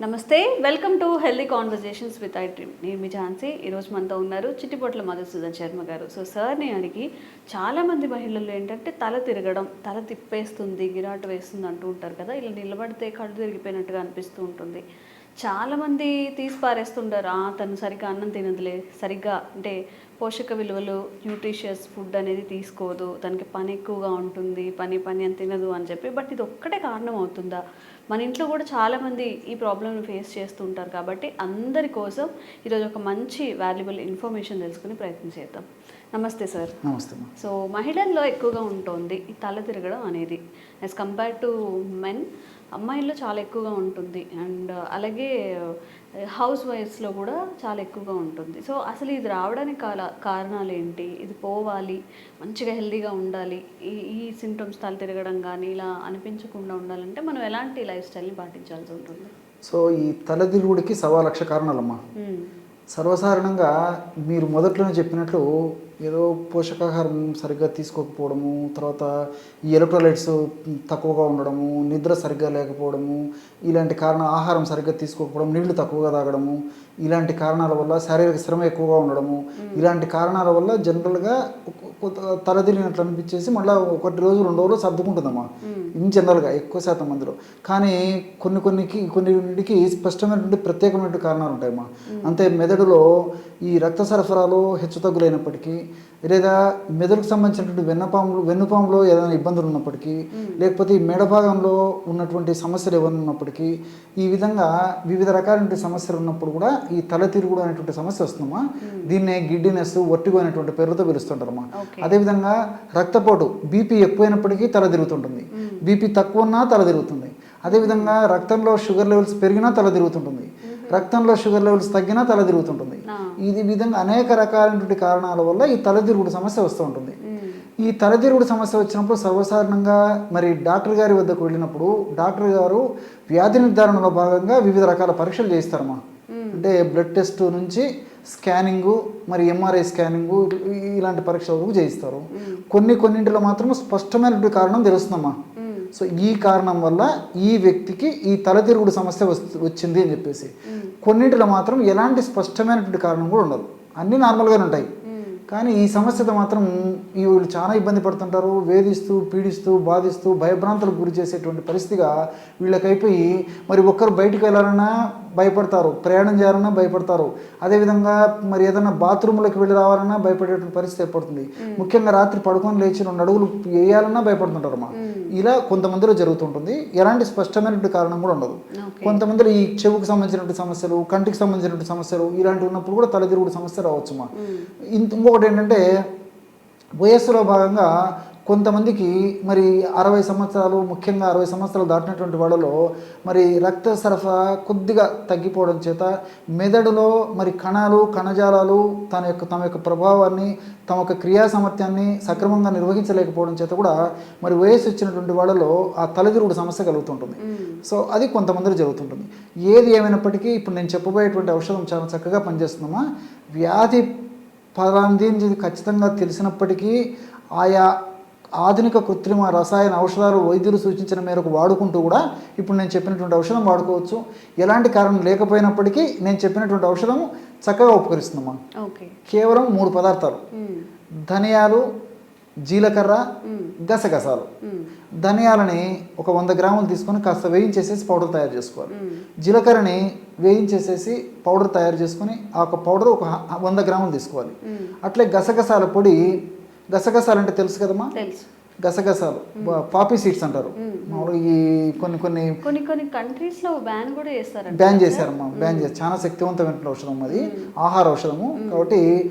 నమస్తే welcome to healthy conversations with I dream నేను మీ ఝాన్సీ ఈరోజు మనతో ఉన్నారు చిట్టిపొట్ల మధుసూదన్ శర్మ గారు. సో సార్ని అడిగి చాలామంది మహిళలు ఏంటంటే తల తిరగడం తల తిప్పేస్తుంది గిరాటు వేస్తుంది అంటూ ఉంటారు కదా ఇలా నిలబడితే కళ్ళు తిరిగిపోయినట్టుగా అనిపిస్తూ ఉంటుంది. చాలామంది తీసి పారేస్తుంటారు "ఆ, తను సరిగ్గా అన్నం తినదులే సరిగ్గా అంటే పోషక విలువలు న్యూట్రిషియస్ ఫుడ్ అనేది తీసుకోదు తనకి పని ఎక్కువగా ఉంటుంది పని పని అని తినదు అని చెప్పి. బట్ ఇది ఒక్కటే కారణం అవుతుందా? మన ఇంట్లో కూడా చాలామంది ఈ ప్రాబ్లమ్ని ఫేస్ చేస్తూ ఉంటారు కాబట్టి అందరి కోసం ఈరోజు ఒక మంచి వాల్యుబుల్ ఇన్ఫర్మేషన్ తెలుసుకుని ప్రయత్నం చేద్దాం. నమస్తే సార్ నమస్తే సో మహిళల్లో ఎక్కువగా ఉంటుంది ఈ తల తిరగడం అనేది. యాజ్ కంపేర్ టు మెన్ అమ్మాయిల్లో చాలా ఎక్కువగా ఉంటుంది. అండ్ అలాగే హౌస్ వైఫ్స్లో కూడా చాలా ఎక్కువగా ఉంటుంది. సో అసలు ఇది రావడానికి కాల కారణాలు ఏంటి? ఇది పోవాలి మంచిగా హెల్తీగా ఉండాలి ఈ ఈ సిమ్టమ్స్ తల తిరగడం కానీ ఇలా అనిపించకుండా ఉండాలంటే మనం ఎలాంటి లైఫ్ స్టైల్ని పాటించాల్సి ఉంటుంది? సో ఈ తలదిరుగుడికి సవా లక్ష కారణాలమ్మా. మ్మ్. సర్వసాధారణంగా మీరు మొదట్లోనే చెప్పినట్లు ఏదో పోషకాహారం సరిగ్గా తీసుకోకపోవడము తర్వాత ఈ ఎలక్ట్రోలైట్స్ తక్కువగా ఉండడము నిద్ర సరిగ్గా లేకపోవడము ఇలాంటి కారణ ఆహారం సరిగ్గా తీసుకోకపోవడం నీళ్ళు తక్కువగా తాగడము ఇలాంటి కారణాల వల్ల శారీరక శ్రమ ఎక్కువగా ఉండడము ఇలాంటి కారణాల వల్ల జనరల్గా తలదిరిగినట్లు అనిపించేసి మళ్ళీ ఒకటి రోజు రెండు రోజులు సర్దుకుంటుందమ్మా. ఇన్ జనరల్గా ఎక్కువ శాతం మందిలో. కానీ కొన్ని కొన్నికి కొన్నింటికి స్పష్టమైనటువంటి ప్రత్యేకమైనటువంటి కారణాలు ఉంటాయమ్మా. అంతే మెదడులో ఈ రక్త సరఫరాలో హెచ్చుతగ్గులైనప్పటికీ లేదా మెదడుకు సంబంధించినటువంటి వెన్నపాములు వెన్నుపాములో ఏదైనా ఇబ్బందులు ఉన్నప్పటికీ లేకపోతే ఈ మెడ భాగంలో ఉన్నటువంటి సమస్యలు ఏమైనా ఉన్నప్పటికీ ఈ విధంగా వివిధ రకాలైన సమస్యలు ఉన్నప్పుడు కూడా ఈ తల తిరుగుడు అనేటువంటి సమస్య వస్తుందమ్మా. దీన్నే గిడ్డినెస్ ఒట్టిగో అనేటువంటి పేర్లతో పిలుస్తుంటారమ్మా. అదేవిధంగా రక్తపోటు బీపీ ఎక్కువైనప్పటికీ తల తిరుగుతుంటుంది. బీపీ తక్కువ ఉన్నా తల తిరుగుతుంది. అదేవిధంగా రక్తంలో షుగర్ లెవెల్స్ పెరిగినా తల తిరుగుతుంటుంది. రక్తంలో షుగర్ లెవెల్స్ తగ్గినా తల తిరుగుతుంటుంది. ఇది విధంగా అనేక రకాలైనటువంటి కారణాల వల్ల ఈ తలదిరుగుడు సమస్య వస్తూ ఉంటుంది. ఈ తలదిరుగుడు సమస్య వచ్చినప్పుడు సర్వసాధారణంగా మరి డాక్టర్ గారి వద్దకు వెళ్ళినప్పుడు డాక్టర్ గారు వ్యాధి నిర్ధారణలో భాగంగా వివిధ రకాల పరీక్షలు చేయిస్తారమ్మా. అంటే బ్లడ్ టెస్ట్ నుంచి స్కానింగు మరి ఎంఆర్ఐ స్కానింగు ఇలాంటి పరీక్షలు చేయిస్తారు. కొన్ని కొన్నింటిలో మాత్రం స్పష్టమైనటువంటి కారణం తెలుస్తుందమ్మా. మ్మ్. సో ఈ కారణం వల్ల ఈ వ్యక్తికి ఈ తలతిరుగుడు సమస్య వస్తు వచ్చింది అని చెప్పేసి. కొన్నింటిలో మాత్రం ఎలాంటి స్పష్టమైనటువంటి కారణం కూడా ఉండదు. అన్నీ నార్మల్గానే ఉంటాయి. కానీ ఈ సమస్యతో మాత్రం ఈ వీళ్ళు చాలా ఇబ్బంది పడుతుంటారు వేధిస్తూ పీడిస్తూ బాధిస్తూ భయభ్రాంతులకు గురి చేసేటువంటి పరిస్థితిగా వీళ్ళకైపోయి మరి ఒక్కరు బయటికి వెళ్ళాలన్నా భయపడతారు ప్రయాణం చేయాలన్నా భయపడతారు. అదేవిధంగా మరి ఏదైనా బాత్రూంలోకి వెళ్ళి రావాలన్నా భయపడేటువంటి పరిస్థితి ఏర్పడుతుంది. ముఖ్యంగా రాత్రి పడుకొని లేచి రెండు అడుగులు వేయాలన్నా భయపడుతుంటారు అమ్మా. ఇలా కొంతమందిలో జరుగుతుంటుంది. ఎలాంటి స్పష్టమైనటువంటి కారణం కూడా ఉండదు. కొంతమందిలో ఈ చెవుకు సంబంధించినటువంటి సమస్యలు కంటికి సంబంధించినటువంటి సమస్యలు ఇలాంటివి ఉన్నప్పుడు కూడా తలదిరుగుడు సమస్య రావచ్చు మా ఇంత ఇంకొకటి ఏంటంటే వయస్సులో భాగంగా కొంతమందికి మరి అరవై సంవత్సరాలు ముఖ్యంగా అరవై సంవత్సరాలు దాటినటువంటి వాళ్ళలో మరి రక్త సరఫరా కొద్దిగా తగ్గిపోవడం చేత మెదడులో మరి కణాలు కణజాలాలు తన యొక్క తమ యొక్క ప్రభావాన్ని తమ యొక్క క్రియా సామర్థ్యాన్ని సక్రమంగా నిర్వహించలేకపోవడం చేత కూడా మరి వయస్సు వచ్చినటువంటి వాళ్ళలో ఆ తలదిరుగుడు సమస్య కలుగుతుంటుంది. సో అది కొంతమందిలో జరుగుతుంటుంది. ఏది ఏమైనప్పటికీ ఇప్పుడు నేను చెప్పబోయేటువంటి ఔషధం చాలా చక్కగా పనిచేస్తుందమ్మా. వ్యాధి అని ఖచ్చితంగా తెలిసినప్పటికీ ఆయా ఆధునిక కృత్రిమ రసాయన ఔషధాలు వైద్యులు సూచించిన మేరకు వాడుకుంటూ కూడా ఇప్పుడు నేను చెప్పినటువంటి ఔషధం వాడుకోవచ్చు ఎలాంటి కారణం లేకపోయినప్పటికీ నేను చెప్పినటువంటి ఔషధం చక్కగా ఉపకరిస్తుందమ్మా కేవలం మూడు పదార్థాలు. ధనియాలు జీలకర్ర. గసగసాలు. ధనియాలని ఒక వంద గ్రాములు తీసుకొని కాస్త వేయించేసేసి పౌడర్ తయారు చేసుకోవాలి. జీలకర్రని వేయించేసేసి పౌడర్ తయారు చేసుకొని ఆ ఒక పౌడర్ ఒక వంద గ్రాములు తీసుకోవాలి. అట్లే గసగసాల పొడి గసగసాలు అంటే తెలుసు కదమ్మా? తెలుసు. గసగసాలు. పాపీ సీడ్స్ అంటారు. మామూలుగా ఈ కొన్ని కొన్ని కొన్ని కొన్ని కంట్రీస్లో బ్యాన్ కూడా చేస్తారంట. బ్యాన్ చేశారమ్మా. బ్యాన్ చేశారు. చాలా శక్తివంతమైన ఔషధం అది. ఆహార ఔషధము. కాబట్టి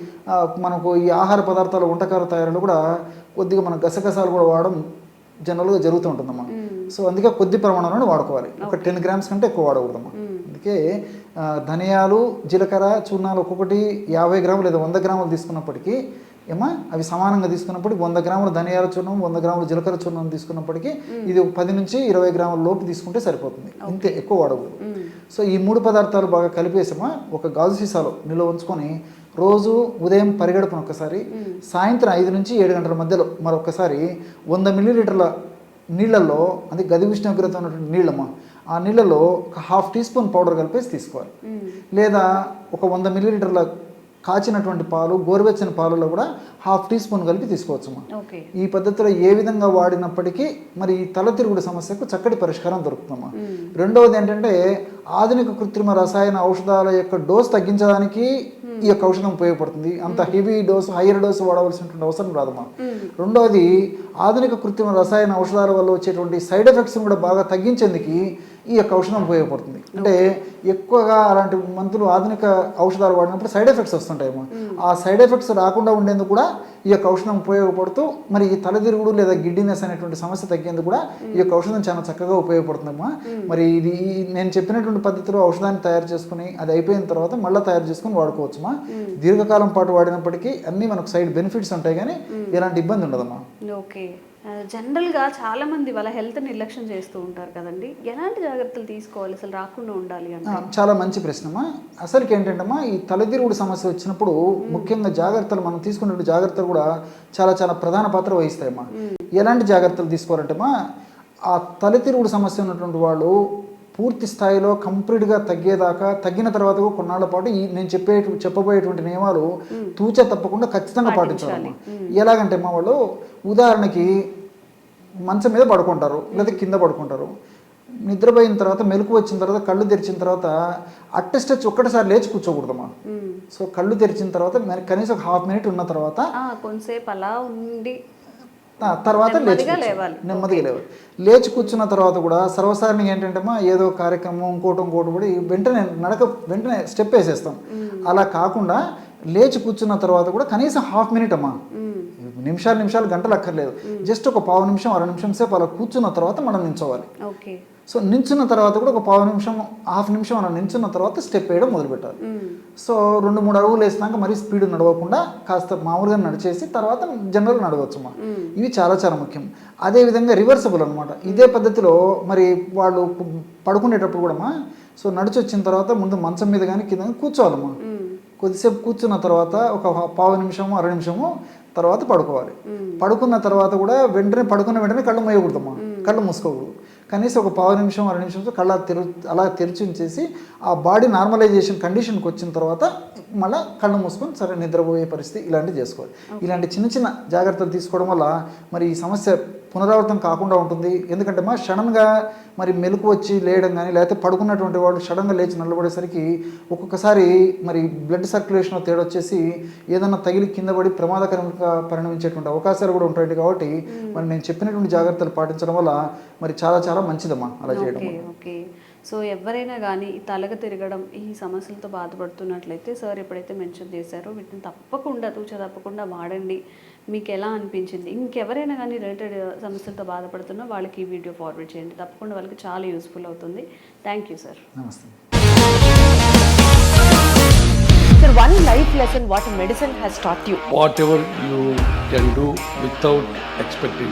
మనకు ఈ ఆహార పదార్థాలు వంటకాల తయారీలో కూడా కొద్దిగా మన గసగసాలు కూడా వాడడం జనరల్గా జరుగుతూ ఉంటుందమ్మా. సో అందుకే కొద్ది ప్రమాణంలో వాడుకోవాలి. ఒక టెన్ గ్రామ్స్ కంటే ఎక్కువ వాడకూడదమ్మా. అందుకే ధనియాలు జీలకర్ర చూర్ణాలు ఒక్కొక్కటి యాభై గ్రాములు లేదా వంద గ్రాములు తీసుకున్నప్పటికీ ఏమా? అవి సమానంగా తీసుకున్నప్పటికీ వంద గ్రాముల ధనియాల చూర్ణం వంద గ్రాముల జీలకర్ర చూర్ణం తీసుకున్నప్పటికీ ఇది పది నుంచి ఇరవై గ్రాముల లోపు తీసుకుంటే సరిపోతుంది. ఇంతే ఎక్కువ వాడకూడదు. మ్మ్. సో ఈ మూడు పదార్థాలు బాగా కలిపేసామా ఒక గాజు సీసాలో నిల్వ ఉంచుకొని రోజు ఉదయం పరిగెడుపున ఒకసారి సాయంత్రం ఐదు నుంచి ఏడు గంటల మధ్యలో మరొకసారి వంద మిల్లీలీటర్ల నీళ్ళల్లో అది గది ఉష్ణోగ్రత ఉన్నటువంటి నీళ్ళమ్మా ఆ నీళ్ళలో ఒక హాఫ్ టీ స్పూన్ పౌడర్ కలిపేసి తీసుకోవాలి. లేదా ఒక వంద మిల్లీలీటర్ల కాచినటువంటి పాలు గోరువెచ్చని పాలలో కూడా హాఫ్ టీ స్పూన్ కలిపి తీసుకోవచ్చమ్మా ఈ పద్ధతిలో ఏ విధంగా వాడినప్పటికీ మరి ఈ తల తిరుగుడు సమస్యకు చక్కటి పరిష్కారం దొరుకుతుందమ్మా. మ్మ్. రెండవది ఏంటంటే ఆధునిక కృత్రిమ రసాయన ఔషధాల యొక్క డోస్ తగ్గించడానికి ఈ యొక్క ఔషధం ఉపయోగపడుతుంది. అంత హెవీ డోసు హైయర్ డోసు వాడవలసినటువంటి అవసరం రాదమ్మా. మ్మ్. రెండవది ఆధునిక కృత్రిమ రసాయన ఔషధాల వల్ల వచ్చేటువంటి సైడ్ ఎఫెక్ట్స్ని కూడా బాగా తగ్గించేందుకు ఈ యొక్క ఔషధం ఉపయోగపడుతుంది. అంటే ఎక్కువగా అలాంటి మందులు ఆధునిక ఔషధాలు వాడినప్పుడు సైడ్ ఎఫెక్ట్స్ వస్తుంటాయేమో. ఆ సైడ్ ఎఫెక్ట్స్ రాకుండా ఉండేందుకు కూడా ఈ యొక్క ఔషధం ఉపయోగపడుతూ మరి ఈ తలదిరుగుడు లేదా గిడ్డినెస్ అనేటువంటి సమస్య తగ్గేందుకు కూడా ఈ యొక్క ఔషధం చాలా చక్కగా ఉపయోగపడుతుందమ్మా. మరి ఇది నేను చెప్పినటువంటి పద్ధతిలో ఔషధాన్ని తయారు చేసుకుని అది అయిపోయిన తర్వాత మళ్ళీ తయారు చేసుకుని వాడుకోవచ్చుమా. దీర్ఘకాలం పాటు వాడినప్పటికీ అన్నీ మనకు సైడ్ బెనిఫిట్స్ ఉంటాయి కానీ ఎలాంటి ఇబ్బంది ఉండదమ్మా. ఓకే. జనరల్గా చాలా మంది వాళ్ళ హెల్త్ నిర్లక్ష్యం చేస్తూ ఉంటారు కదండి. ఎలాంటి జాగ్రత్తలు తీసుకోవాలి? అసలు రాకుండా ఉండాలి అంటే? చాలా మంచి ప్రశ్నమ్మా. అసలుకి ఏంటంటమ్మా ఈ తలదిరుగుడు సమస్య వచ్చినప్పుడు ముఖ్యంగా జాగ్రత్తలు మనం తీసుకునే జాగ్రత్తలు కూడా చాలా చాలా ప్రధాన పాత్ర వహిస్తాయమ్మా. ఎలాంటి జాగ్రత్తలు తీసుకోవాలంటేమా ఆ తలతిరుగుడు సమస్య ఉన్నటువంటి వాళ్ళు పూర్తి స్థాయిలో కంప్లీట్గా తగ్గేదాకా తగ్గిన తర్వాత కూడా కొన్నాళ్ళ పాటు ఈ నేను చెప్పే చెప్పబోయేటువంటి నియమాలు తూచా తప్పకుండా ఖచ్చితంగా పాటించాలి. ఎలాగంటే మా వాళ్ళు ఉదాహరణకి మంచం మీద పడుకుంటారు లేదా కింద పడుకుంటారు. నిద్రపోయిన తర్వాత మెలకు వచ్చిన తర్వాత కళ్ళు తెరిచిన తర్వాత అట్టెస్టచ్ ఒక్కటిసారి లేచి కూర్చోకూడదమ్మా. మ్మ్. సో కళ్ళు తెరిచిన తర్వాత కనీసం ఒక హాఫ్ మినిట్ ఉన్న తర్వాత కొంతసేపు అలా ఉండి తర్వాత లేచి నెమ్మదిగా. లేవాలి. లేచి కూర్చున్న తర్వాత కూడా సర్వసాధారణంగా ఏంటంటే మా ఏదో కార్యక్రమం ఇంకోటి ఇంకోటి కూడా వెంటనే నడక వెంటనే స్టెప్ వేసేస్తాం. అలా కాకుండా లేచి కూర్చున్న తర్వాత కూడా కనీసం హాఫ్ మినిట్ అమ్మా. మ్మ్. నిమిషాలు నిమిషాలు గంటలు అక్కర్లేదు. జస్ట్ ఒక పావు నిమిషం అర నిమిషం సేపు అలా కూర్చున్న తర్వాత మనం నించోవాలి ఓకే. సో నించున్న తర్వాత కూడా ఒక పావు నిమిషం హాఫ్ నిమిషం అలా నించున్న తర్వాత స్టెప్ వేయడం మొదలుపెట్టాలి. సో రెండు మూడు అడుగులు వేసినాక మరీ స్పీడ్ నడవకుండా కాస్త మామూలుగా నడిచేసి తర్వాత జనరల్ నడవచ్చు మా. ఇవి చాలా చాలా ముఖ్యం. అదేవిధంగా రివర్సబుల్ అనమాట ఇదే పద్ధతిలో మరి వాళ్ళు పడుకునేటప్పుడు కూడా మా సో నడిచి వచ్చిన తర్వాత ముందు మంచం మీద కానీ కింద కూర్చోవాలమ్మా. మ్మ్. కొద్దిసేపు కూర్చున్న తర్వాత ఒక పావు నిమిషము అర నిమిషము తర్వాత పడుకోవాలి. పడుకున్న తర్వాత కూడా వెంటనే పడుకున్న వెంటనే కళ్ళు మూయకూడదమ్మా. కళ్ళు మూసుకోకూడదు. కనీసం ఒక పావు నిమిషం అర నిమిషంతో కళ్ళ తెరు అలా తెరిచి ఉంచేసి ఆ బాడీ నార్మలైజేషన్ కండిషన్కి వచ్చిన తర్వాత మళ్ళీ కళ్ళు మూసుకొని సరే నిద్రపోయే పరిస్థితి ఇలాంటివి చేసుకోవాలి. ఇలాంటి చిన్న చిన్న జాగ్రత్తలు తీసుకోవడం వల్ల మరి ఈ సమస్య పునరావృతం కాకుండా ఉంటుంది. ఎందుకంటే మా సడన్గా మరి మెలకు వచ్చి లేయడం కానీ లేకపోతే పడుకున్నటువంటి వాళ్ళు సడన్గా లేచి నిలబడేసరికి ఒక్కొక్కసారి మరి బ్లడ్ సర్క్యులేషన్లో తేడా వచ్చేసి ఏదన్నా తగిలి కింద పడి ప్రమాదకరంగా పరిణమించేటువంటి అవకాశాలు కూడా ఉంటాయి కాబట్టి మరి నేను చెప్పినటువంటి జాగ్రత్తలు పాటించడం వల్ల మరి చాలా చాలా మంచిదమ్మా అలా చేయడం సో ఎవరైనా కానీ తలగ తిరగడం ఈ సమస్యలతో బాధపడుతున్నట్లయితే సార్ ఎప్పుడైతే మెన్షన్ చేశారో వీటిని తప్పకుండా తూచ తప్పకుండా వాడండి. మీకు ఎలా అనిపించింది? ఇంకెవరైనా కానీ రిలేటెడ్ సమస్యలతో బాధపడుతున్నా వాళ్ళకి ఈ వీడియో ఫార్వర్డ్ చేయండి. తప్పకుండా వాళ్ళకి చాలా యూస్ఫుల్ అవుతుంది. Thank you sir. నమస్తే. Sir, one life lesson what medicine has taught you. whatever you can do without expecting.